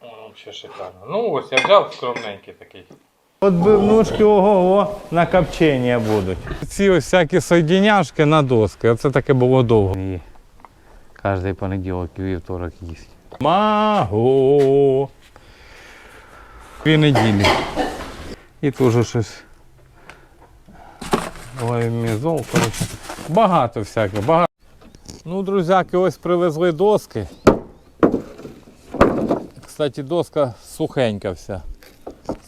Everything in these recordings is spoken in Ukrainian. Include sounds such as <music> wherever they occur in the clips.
О, Взагалі шикарно. Ну ось я взяв скромненький такий. От Отбивнушки ого-го на копчення будуть. Ці ось всякі соєдиняшки на доски. Оце таке було довго. І кожний понеділок і вівторок їсть. Маго. Дві неділі. І теж щось. Лаймізол, коротше. Багато всякого, багато. Ну, друзяки, ось привезли доски. Кстати, доска сухенька вся.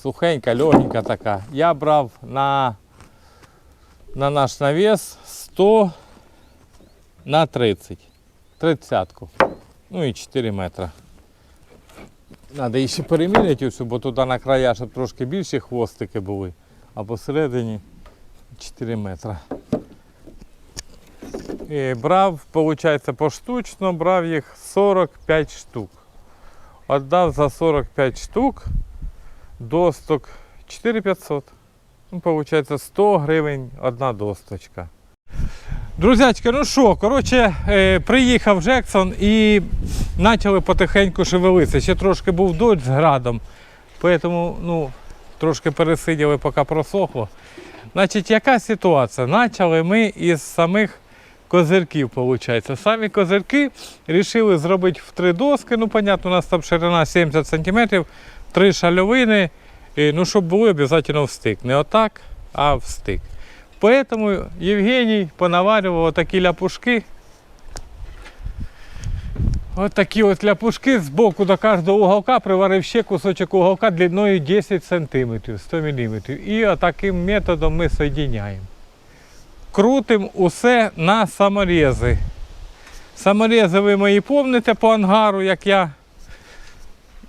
Сухенька, легенька така. Я брав на, на наш навес 100 на 30. Тридцятку. Ну і 4 метри. Треба її ще переміряти, ось, бо туди на края, щоб трошки більші хвостики були, а посередині 4 метри. І брав, виходить, поштучно, брав їх 45 штук. Отдав за 45 штук досток 4500. Ну, получається 100 гривень одна досточка. Друзячки, ну що, коротше, е, приїхав Джексон і почали потихеньку шевелитися. Ще трошки був дощ з градом, тому ну, трошки пересиділи, поки просохло. Значить, яка ситуація? Почали ми із самих козирків, виходить. Самі козирки вирішили зробити в три доски. Ну, понятно, у нас там ширина 70 см, три шальовини. І, ну, щоб були обов'язково встик. Не отак, а встик. Поэтому Євгеній понаварював такі ляпушки. От такі от ляпушки з боку до кожного уголка приварив ще кусочок уголка длиною 10 см, 100 мм. І отаким методом ми соєдиняємо. Крутимо усе на саморези. Саморези ви мої помните по ангару, як я,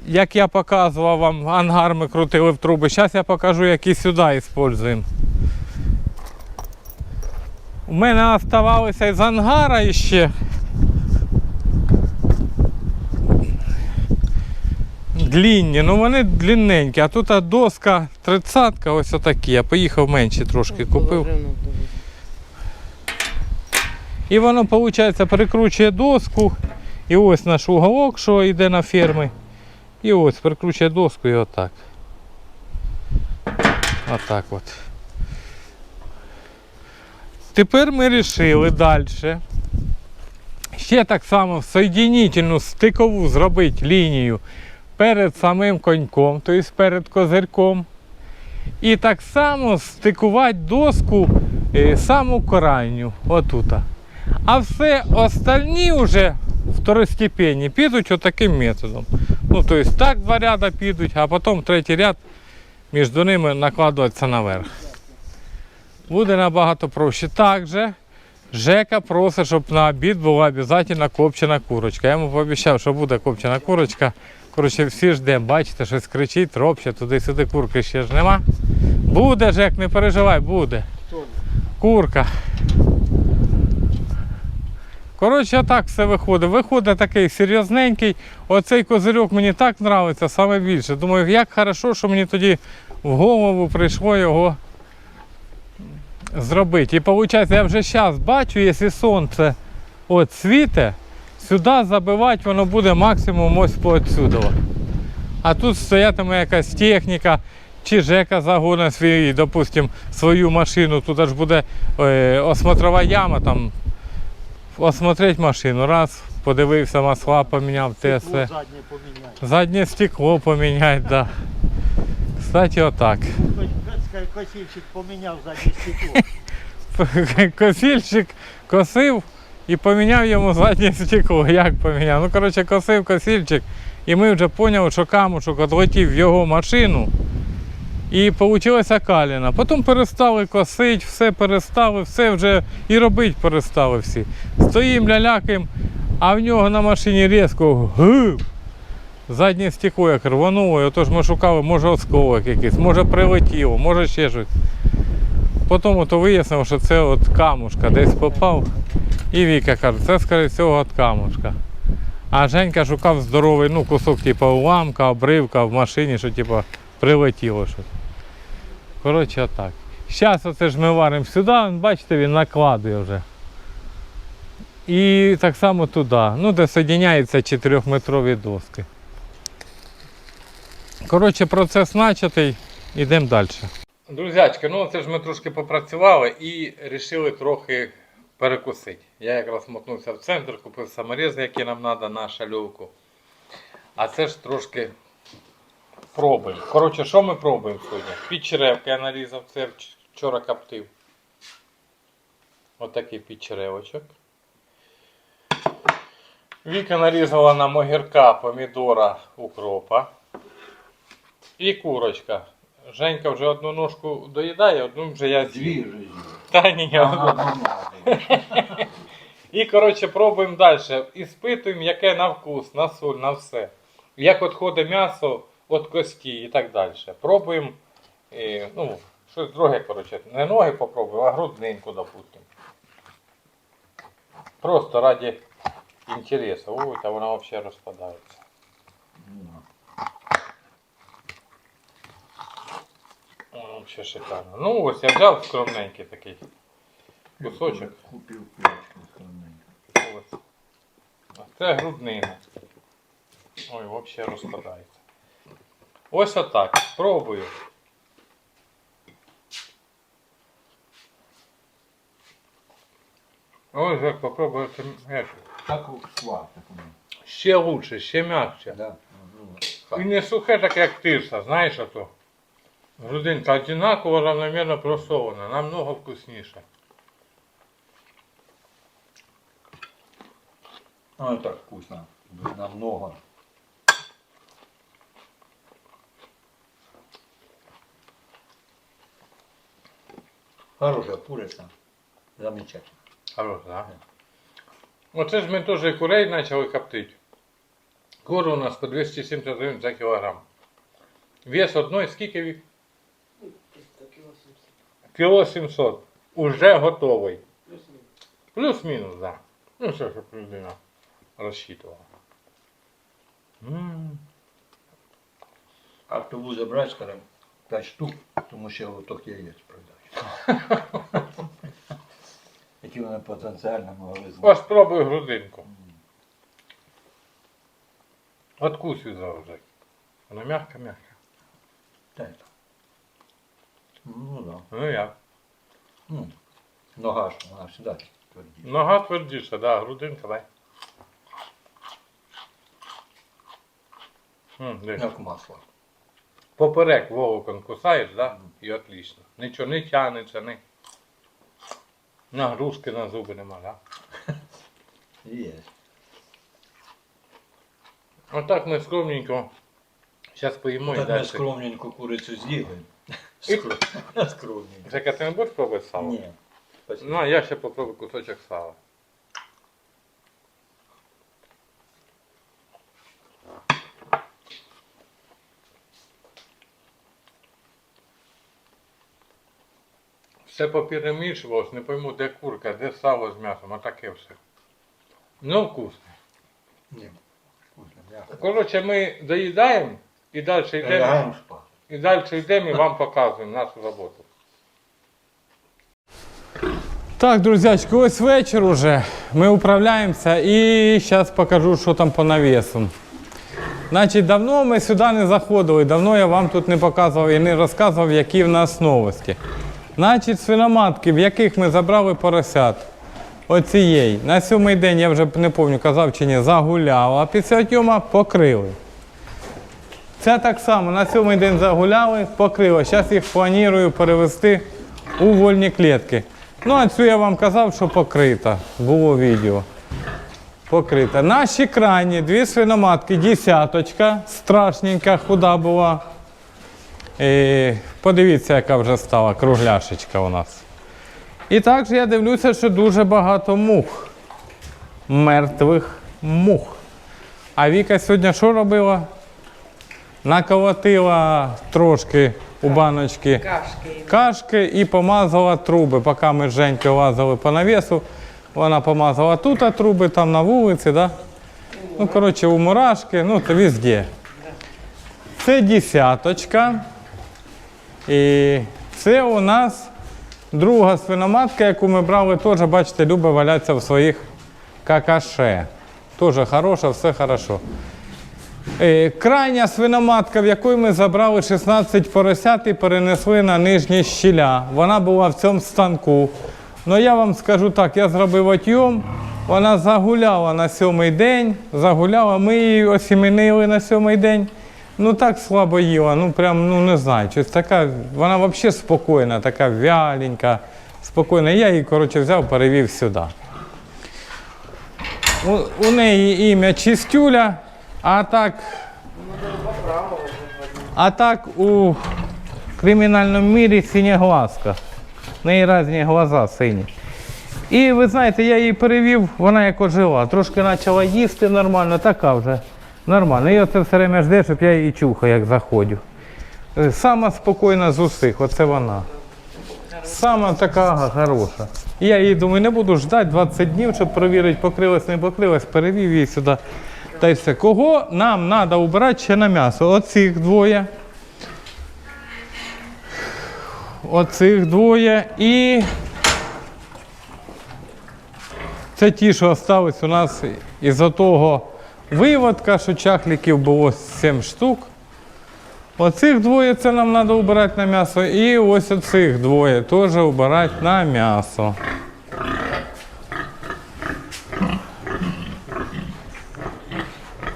як я показував вам, ангар ми крутили в труби. Зараз я покажу, які сюди використовуємо. У мене оставалося із ангара ще. Длінні, ну вони длинненькі, а тут доска 30 ось отакі. Я поїхав менше трошки купив. І воно, виходить, прикручує доску. І ось наш уголок, що йде на ферми. І ось прикручує доску і отак. Отак от. Тепер ми вирішили далі. Ще так само соєдинительну стикову зробити лінію перед самим коньком, тобто перед козирком. І так само стикувати доску е, саму крайню, отута. А все остальні вже второстепенні підуть отаким методом. Ну, тобто так два ряда підуть, а потім третій ряд між ними накладується наверх. Буде набагато проще. Також Жека просить, щоб на обід була обов'язково копчена курочка. Я йому пообіцяв, що буде копчена курочка. Коротше, всі ждемо, бачите, щось кричить, ропче, туди-сюди курки ще ж нема. Буде, Жек, не переживай, буде. Курка. Коротше, так все виходить. Виходить такий серйозненький. Оцей козирьок мені так подобається саме більше. Думаю, як хорошо, що мені тоді в голову прийшло його зробити. І виходить, я вже зараз бачу, якщо сонце от світе, сюди забивати воно буде максимум ось по отсюди. А тут стоятиме якась техніка, чи Жека загоне свій, допустим, свою машину, тут аж буде е, осмотрова яма, там осмотреть машину, раз, подивився, масла поміняв, те все. заднє поміняй. Заднє стекло поміняти, да. Кстати, отак. Косильщик поміняв заднє стекло. <laughs> Косильщик косив і поміняв йому заднє стекло. Як поміняв? Ну, коротше, косив косильщик, і ми вже поняли, що камушок одлетів в його машину. І вийшла каліна. Потім перестали косити, все перестали, все вже і робити перестали всі. Стоїмо лялякаємо, а в нього на машині різко гив. Заднє стекло як рвануло, і отож ми шукали, може осколок якийсь, може прилетіло, може ще щось. Потім ото вияснило, що це от камушка десь попав. І Віка каже, це скоріше всього от камушка. А Женька шукав здоровий ну, кусок типу, уламка, обривка в машині, що типу, прилетіло щось. Коротше, отак. Зараз оце ж ми варимо сюди, бачите, він накладує вже. І так само туди, ну, де соєдняються 4-метрові доски. Коротше, процес начатий, йдемо далі. Друзячки, ну це ж ми трошки попрацювали і вирішили трохи перекусити. Я якраз мотнувся в центр, купив саморези, які нам треба на шальовку. А це ж трошки пробуємо. Коротше, що ми пробуємо сьогодні? Підчеревки я нарізав, це вчора коптив. Отакий підчеревочок. Віка нарізала нам огірка, помідора, укропа. І курочка. Женька вже одну ножку доїдає, одну вже я. Дві жизни. Та ні, одну. І, коротше, пробуємо далі. І спитуємо, яке на вкус, на соль, на все. Як відходить м'ясо від кості і так далі. Пробуємо, е, ну, щось друге, коротше, не ноги попробуємо, а груднинку, допустимо. Просто раді інтересу. Ой, та вона взагалі розпадається. О, Взагалі шикарно. Ну ось я взяв скромненький такий кусочок. Купив печку скромненько. Ось. А це груднина. Ой, взагалі розкладається. Ось отак. Пробую. Ось як попробую це. Так склад. Ще лучше, ще м'якше. Да. І не сухе, так як тирса, знаєш ото. Грудинка одинаково равномірно просована, намного вкусніше. Ну, так вкусно. Намного. Хорошая курица. Замечательно. Хорош, да? Оце ж ми теж курей почали коптити. Кури у нас по 270 гривень за кілограм. Вес одної скільки вік? Кіло 700. Уже готовий. Плюс-мінус, так. Да. Ну, все, щоб людина розчитувала. А хто буде брати, скажем, 5 штук, тому що лоток яєць продають. <laughs> Які вони потенціально могли Ось знати. спробуй грудинку. Откусуй завжди. Вона м'яка-м'яка. Так. Ну да. Ну як? Ну, нога ж, вона завжди тверді. Нога твердіша, да, грудинка, дай. М, дивись. Як масло. Поперек волокон кусаєш, да? І отлично. Нічого не тянеться, не. Нагрузки на зуби нема, да? Є. Отак ми скромненько. Зараз поїмо і Так ми далі. скромненьку курицю з'їли. Скро- <laughs> Скромненько. Жека, ти не будеш пробувати сало? Ні. Ну, а я ще попробую кусочок сала. Все поперемішувалось, не пойму, де курка, де сало з м'ясом, а таке все. Ну, вкусне. Ні. Коротше, ми доїдаємо і далі йдемо. Лягаємо спати. І далі йдемо і вам показуємо нашу роботу. Так, друзячки, ось вечір уже. Ми управляємося і зараз покажу, що там по навісу. Значить, давно ми сюди не заходили, давно я вам тут не показував і не розказував, які в нас новості. Значить, свиноматки, в яких ми забрали поросят. Оцієї. На сьомий день, я вже не пам'ятаю, казав чи ні, загуляла. Після тьома покрили. Це так само, на сьомий день загуляли, покрили. Зараз їх планую перевести у вольні клітки. Ну, а цю я вам казав, що покрита. Було відео. Покрита. Наші крайні дві свиноматки, десяточка, страшненька, худа була. І подивіться, яка вже стала кругляшечка у нас. І також я дивлюся, що дуже багато мух. Мертвих мух. А Віка сьогодні що робила? Наколотила трошки у баночки Кашки. кашки і помазала труби. Поки ми з Женькою лазили по навісу, вона помазала тут а труби, там на вулиці, да? Ну, коротше, у мурашки, ну, це везде. Це десяточка. І це у нас друга свиноматка, яку ми брали, теж, бачите, любить валятися в своїх какаше. Тоже хороша, все хорошо. Е, крайня свиноматка, в якої ми забрали 16 поросят і перенесли на нижні щіля. Вона була в цьому станку. Ну я вам скажу так, я зробив отйом, вона загуляла на сьомий день, загуляла, ми її осіменили на сьомий день. Ну так слабо їла, ну прям, ну не знаю, щось така, вона взагалі спокійна, така вяленька, спокійна. Я її, коротше, взяв, перевів сюди. У, у неї ім'я Чистюля, а так. А так у кримінальному мірі синеглазка. В неї різні глаза сині. І ви знаєте, я її перевів, вона як ожила. Трошки почала їсти нормально, така вже нормально. І оце все время жде, щоб я її чухав, як заходжу. Е, Сама спокійна з усіх, оце вона. Сама така хороша. Я її думаю, не буду ждати 20 днів, щоб перевірити, покрилась, не покрилась, перевів її сюди. Та й все. Кого нам треба убирати ще на м'ясо? Оцих двоє. Оцих двоє і. Це ті, що залишились у нас із того виводка, що чахликів було 7 штук. Оцих двоє це нам треба убирати на м'ясо. І ось оцих двоє теж убирати на м'ясо.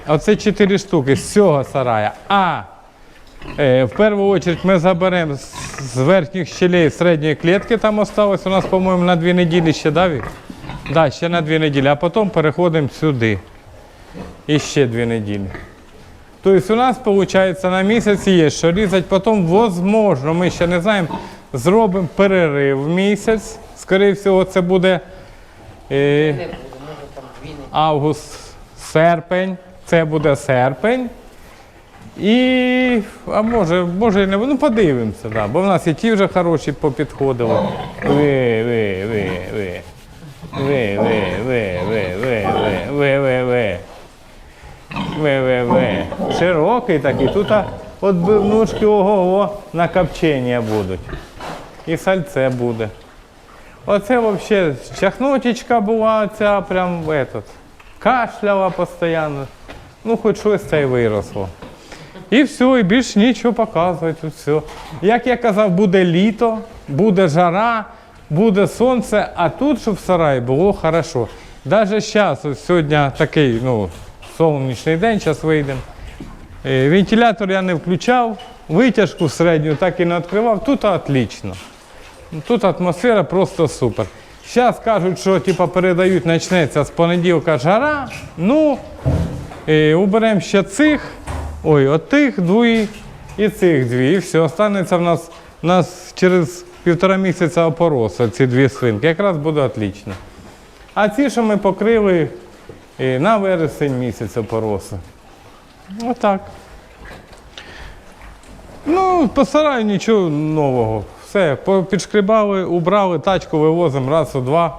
Оце 4 штуки з цього сарая. А е, в першу чергу ми заберемо з верхніх щелей середньої клітки, там осталось у нас, по-моєму, на 2 неділі ще, да, Вік? Да, ще на 2 неділі, а потім переходимо сюди. І ще 2 неділі. Тобто у нас виходить на місяць є, що різати потім, возможно, ми ще не знаємо, зробимо перерив в місяць. Скоріше всього, це буде е, август, серпень. Це буде серпень. І, а може, може, і не. Ну, подивимося, да, бо в нас і ті вже хороші попідходили. Ви, ви, ви, ви. Ви, ви, ви, ви, ви, ви, ви, ви, ви. Широкий такий. Тут от ножки ого-го на копчення будуть. І сальце буде. Оце взагалі чахнотічка була ця прям этот. Кашляла постійно. Ну, хоч щось це й виросло. І все, і більш нічого показувати. Тут все. Як я казав, буде літо, буде жара, буде сонце, а тут, щоб в сараї було хорошо. Навіть зараз, ось сьогодні такий ну, сонячний день, зараз вийдемо. Е, Вентилятор я не включав, витяжку середню так і не відкривав. Тут отлично. Тут атмосфера просто супер. Зараз кажуть, що типу, передають, почнеться з понеділка жара. Ну, е, уберемо ще цих, ой, от тих дві і цих дві. І все, останеться в нас, нас через півтора місяця опороса, ці дві свинки. Якраз буде отлично. А ці, що ми покрили е, на вересень місяць опороси. Отак. Ну, по сараю нічого нового. Все, підшкрібали, убрали, тачку вивозимо раз у два.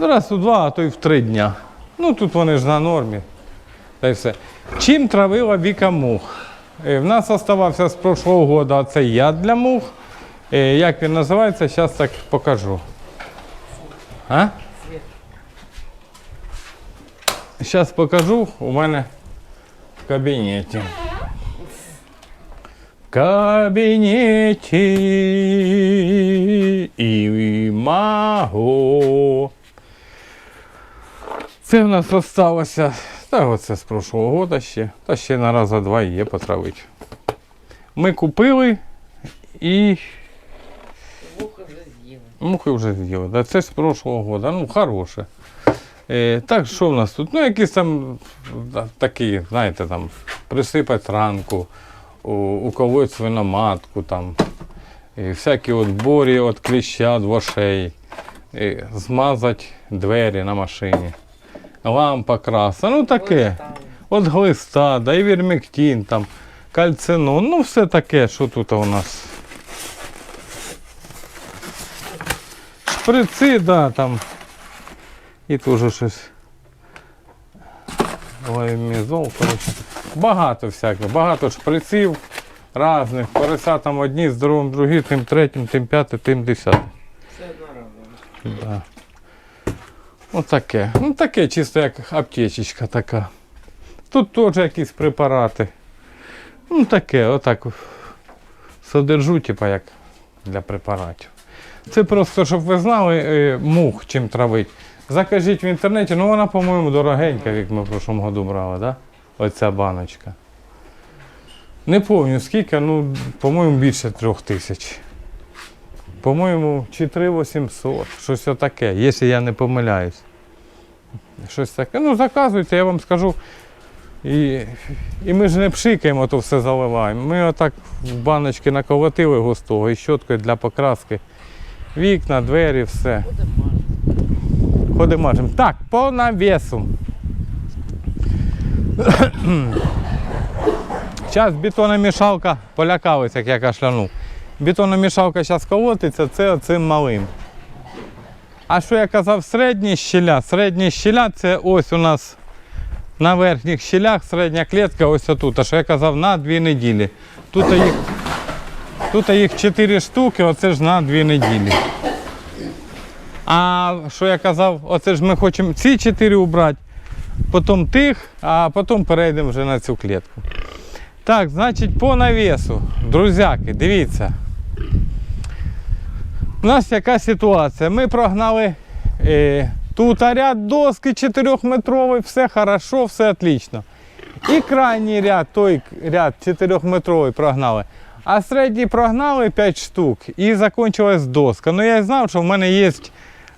Раз у два, а то й в три дня. Ну тут вони ж на нормі. Та й все. Чим травила Віка мух? Е, В нас залишався з прошлого року цей яд для мух. Е, Як він називається, зараз так покажу. А? Зараз покажу у мене в кабінеті. В кабінеті і маго. Це в нас залишилося, та оце з прошлого року ще, та ще на раза два є потравити. Ми купили і Вухо вже з'їли. мухи вже з'їли. Да, це з прошлого року, ну хороше. Е, так, що в нас тут? Ну, якісь там такі, знаєте, там, присипати ранку, у, уколоть свиноматку, там, і всякі от борі від кліща, від вошей, і змазати двері на машині, лампа краса, ну таке. От глиста, да, і вірмектин, там, кальцинон, ну все таке, що тут у нас. Шприци, да, там. І теж щось. Лаймізол, коротше. Багато всякого, багато шприців різних. Порося там одні, з здоровим другі, тим третім, тим п'ятим, тим десятим. Все одноразово. Да. Отаке. Ну таке чисто як аптечечка така. Тут теж якісь препарати. Ну таке, отак. Содержу, типа як для препаратів. Це просто, щоб ви знали, е, мух чим травить. Закажіть в інтернеті, ну вона, по-моєму, дорогенька, як ми в прошлому году брали, да? Оця баночка. Не пам'ятаю скільки, ну, по-моєму, більше трьох тисяч. По-моєму, чи 3800, щось отаке, якщо я не помиляюсь. Щось таке. Ну, заказуйте, я вам скажу. І, і ми ж не пшикаємо, то все заливаємо. Ми отак в баночки наколотили густого і щоткою для покраски. Вікна, двері, все. Ходимо мажемо. Так, по навесу. Зараз бетономішалка, полякались, як я кашлянув. Бетономішалка зараз колотиться, це оцим малим. А що я казав, середні щіля? Середні щіля це ось у нас на верхніх щілях середня клітка ось отут. А що я казав, на дві неділі. Тут їх, тут їх 4 штуки, оце ж на дві неділі. А що я казав, оце ж ми хочемо ці 4 убрати, потім тих, а потім перейдемо вже на цю клітку. Так, значить, по навесу, друзяки, дивіться. У нас яка ситуація? Ми прогнали е, тут ряд доски 4-метровий, все хорошо, все отлично. І крайній ряд, той ряд 4-метровий прогнали. А середній прогнали 5 штук і закінчилась доска. Ну я знав, що в мене є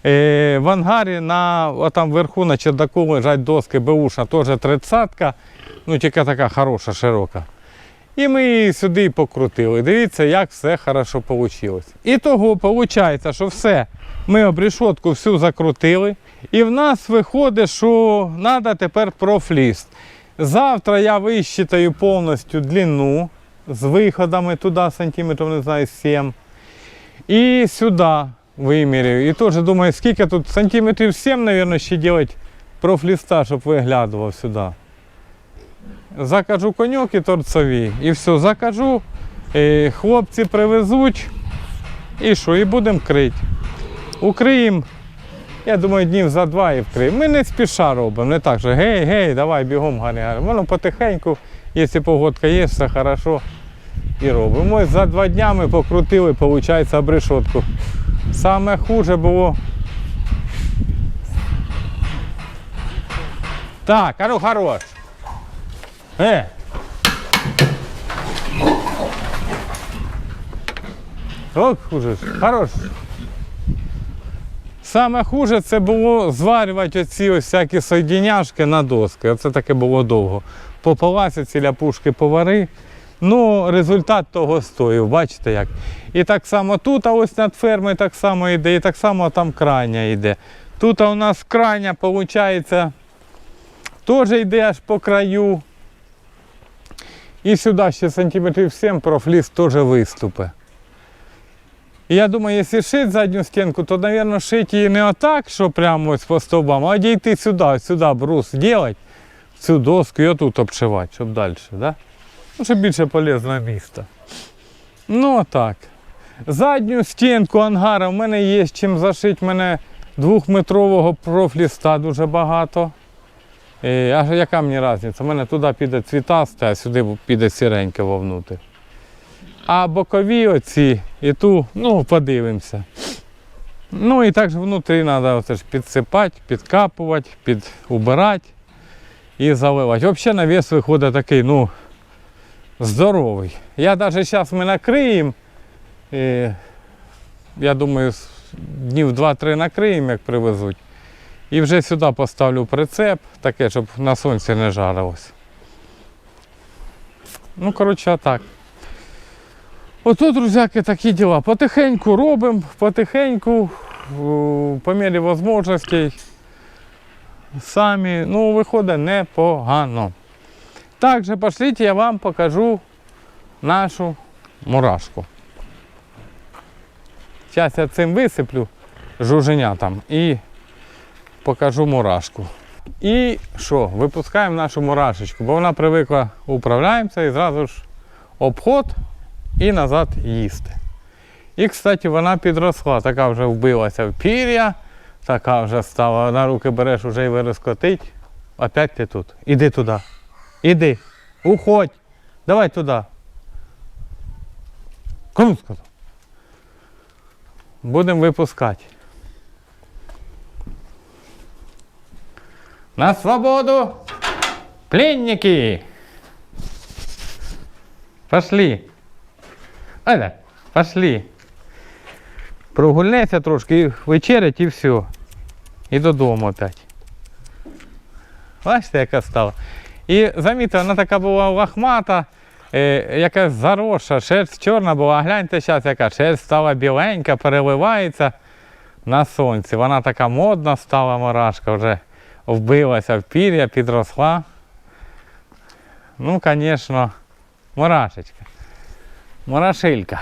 в ангарі на там вверху на чердаку лежать доски беушна, теж 30-ка, ну тільки така хороша, широка. І ми її сюди покрутили. Дивіться, як все хорошо вийшло. І того виходить, що все. Ми обрішотку всю закрутили. І в нас виходить, що треба тепер профліст. Завтра я вищитаю повністю длину з виходами туди сантиметрів, не знаю, 7. І сюди виміряю. І теж думаю, скільки тут сантиметрів 7, мабуть, ще робити профліста, щоб виглядував сюди. Закажу коньок і торцові. І все, закажу, е, хлопці привезуть. І що, і будемо крити. Укриємо, я думаю, днів за два і вкриємо. Ми не спіша робимо, не так, що гей, гей, давай бігом гарі, гарі. Воно потихеньку, якщо погодка є, все хорошо. І робимо. Ось за два дня ми покрутили, виходить, обрешотку. Саме хуже було. Так, а хорош. Е. Ок, хуже. Хорош. Саме хуже це було зварювати оці ось всякі соєдиняшки на доски. Оце таке було довго. Попалася ці ляпушки повари. Ну, результат того стоїв, бачите як. І так само тут, а ось над фермою так само йде, і так само там крайня йде. Тут у нас крайня, виходить, теж йде аж по краю. І сюди ще сантиметрів 7 профліс теж виступи. І я думаю, якщо шити задню стінку, то, мабуть, шити її не отак, що прямо ось по стовбам, а дійти сюди, сюди брус зробити, цю доску і отут обшивати, щоб далі. Да? Ну, більше полезне місто. Ну так. Задню стінку ангара в мене є чим зашити. Мене двохметрового профліста дуже багато. Е, А яка мені різниця? У мене туди піде цвітасте, а сюди піде сіреньке вовнутрь. А бокові оці і ту, ну, подивимося. Ну і також внутрі треба оце ж підсипати, підкапувати, підубирати і заливати. Взагалі навіс виходить такий, ну, здоровий. Я навіть зараз ми накриємо. е, Я думаю, днів 2-3 накриємо, як привезуть. І вже сюди поставлю прицеп, таке, щоб на сонці не жарилось. Ну, коротше, так. Ото, друзяки, такі діла. Потихеньку робимо, потихеньку, по мірі можливостей. Самі, ну, виходить непогано. Також пошліть, я вам покажу нашу мурашку. Зараз я цим висиплю жуженя там і покажу мурашку. І що, випускаємо нашу мурашечку, бо вона привикла управляємося і зразу ж обход і назад їсти. І, кстати, вона підросла, така вже вбилася в пір'я, Така вже стала. На руки береш уже і вирискотить. Опять ти тут. Іди туди. Іди. Уходь. Давай туди. Кому сказав? Будемо випускати. На свободу! Пленники! Пошли. Аля, пошли. Прогульнеться трошки, вечерять і все. І додому опять. Бачите, яка стала. І замітьте, вона така була лохмата, е, якась заросша, шерсть чорна була, а гляньте зараз, яка шерсть стала біленька, переливається на сонці. Вона така модна стала мурашка, вже вбилася в пір'я, підросла. Ну, звісно, мурашечка. Мурашилька.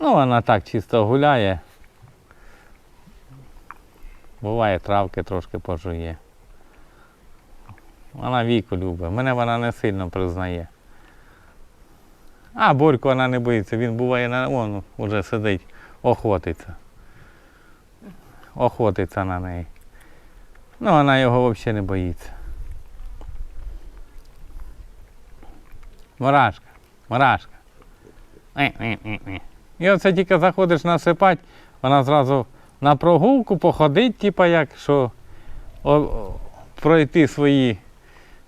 Ну, вона так чисто гуляє. Буває, травки трошки пожує. Вона віку любить. Мене вона не сильно признає. А Борьку вона не боїться, він буває на вон уже сидить, охотиться. Охотиться на неї. Ну, вона його взагалі не боїться. Мурашка, мурашка. І оце тільки заходиш насипати, вона зразу на прогулку походить, типа як, що о, пройти свої,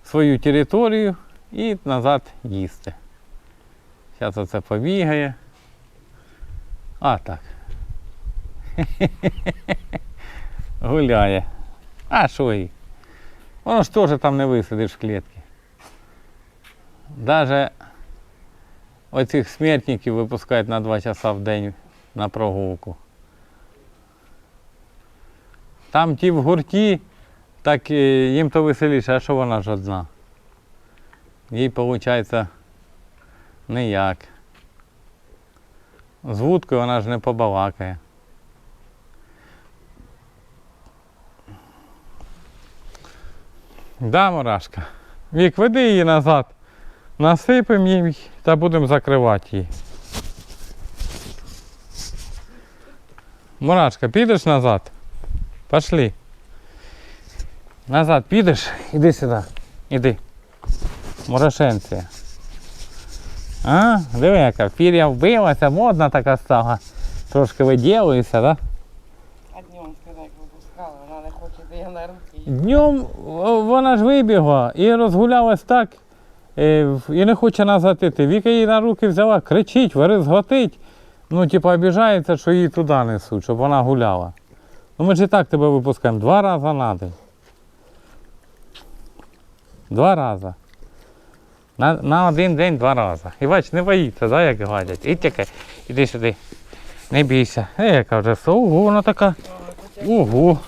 свою територію і назад їсти. Зараз оце побігає. А так. <laughs> Гуляє. А що їй? Воно ж теж там не висидиш в клітці. Даже оцих смертників випускають на 2 часа в день на прогулку. Там ті в гурті, так їм то веселіше, а що вона ж одна? Їй виходить ніяк. З вудкою вона ж не побалакає. Да, мурашка. Вік, веди її назад. Насипемо їй та будемо закривати її. Мурашка, підеш назад? Пошли. Назад підеш? Іди сюди. Іди. Морошенція. А, диви, яка пір'я вбилася, модна така стала. Трошки виділується, так? Да? А днем сказати випускала, вона не хоче, де я на руки. Днем вона ж вибігла і розгулялась так, е, і не хоче назад іти. Віка її на руки взяла, кричить, верезготить. Ну, типу, обіжається, що її туди несуть, щоб вона гуляла. Ну ми ж і так тебе випускаємо два рази на день. Два рази. На, на один день два рази. І бач, не боїться, да, як гладять. І тільки, іди сюди. Не бійся. Е, яка вже ого, вона така. Ого.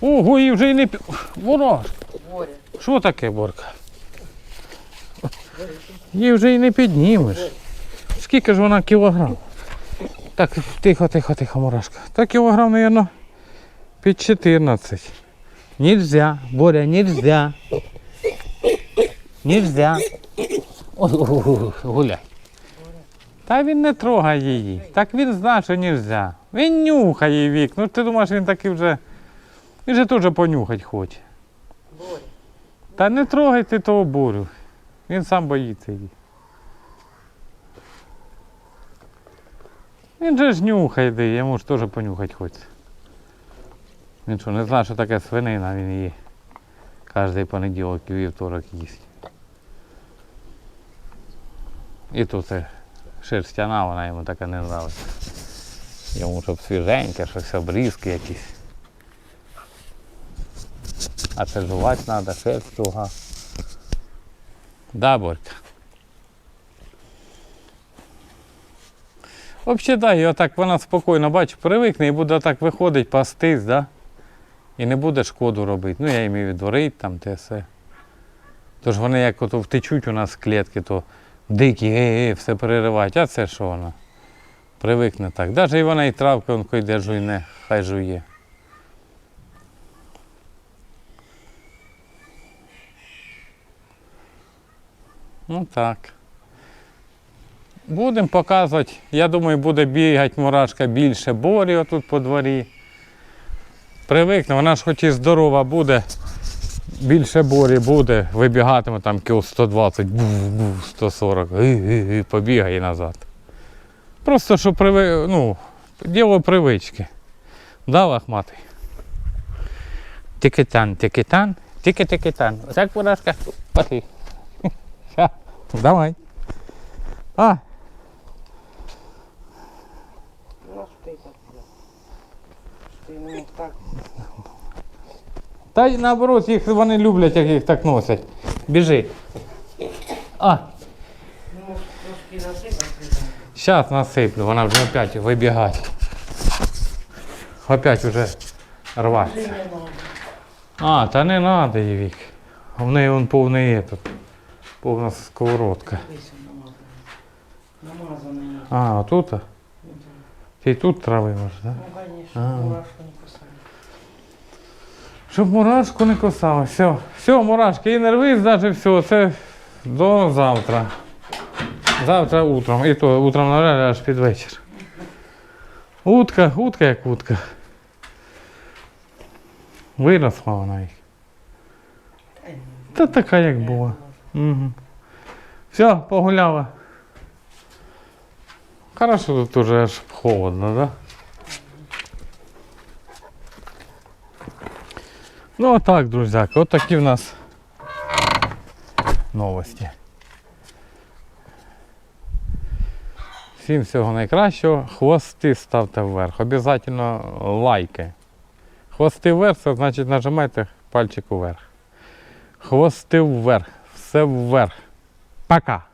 Ого, і вже й не пі... Ворож. Що таке, Борка? Її вже й не піднімеш. Скільки ж вона кілограм? Так, тихо, тихо, тихо, мурашка. Так кілограм, мабуть, під 14. Нельзя, Боря, нельзя. Нельзя. Ой, гуляй. Та він не трогає її. Так він знає, що нельзя. Він нюхає вік. Ну ти думаєш, він такий вже. Він же теж понюхать хоче. Боря. Та не трогайте того бурю. Він сам боїться її. Він же ж нюхає, де, йому ж теж понюхати хочеться. Він що, не знає, що таке свинина, він її кожен понеділок і вівторок їсть. І тут це шерстяна, вона йому така не нравиться. Йому щоб свіженьке, щось обрізки якісь. А це жувати треба, шерсть туга. Да, Борька. Взагалі, да, і отак вона спокійно, бачу, привикне і буде так виходить, пастись, да? І не буде шкоду робити. Ну, я їм і відворить там те все. Тож вони як ото втечуть у нас клітки, то дикі, е, е, все переривають. А це що вона? Привикне так. Навіть і вона і травки, он йде жуйне, хай жує. Ну так. Будемо показувати. Я думаю, буде бігати мурашка більше борі отут по дворі. Привикне, вона ж хоч і здорова буде, більше борі буде, вибігатиме там кіл 120, був, був, 140, і, і, і, побігає назад. Просто що приви... ну, діло привички. Да, лахматий? Тикетан, тикетан, тики-тикетан. Отак, мурашка, пошли. Давай. А, ти так взяв? Що ти не міг так? Та й наоборот, їх вони люблять, як їх так носять. Біжи. А, зараз насиплю, вона вже опять вибігає. Опять вже рваться. А, та не треба їй в неї вон повний є тут. Повна сковородка. А, отут? Ти тут трави можеш, так? Да? Ну, конечно, А. мурашку не кусай. Щоб мурашку не кусала. Все, все, мурашки, і не навіть все, це до завтра. Завтра утром. І то утром навряд аж під вечір. Утка, утка як утка. Виросла вона їх. Та така як була. Угу. Все, погуляла. Хорошо, тут уже аж холодно, да? Ну а так, друзяки, от такі в нас новості. Всім всього найкращого. Хвости ставте вверх. Обязательно лайки. Хвости вверх, це значить нажимайте пальчик вверх. Хвости вверх. Все вверх. Пока.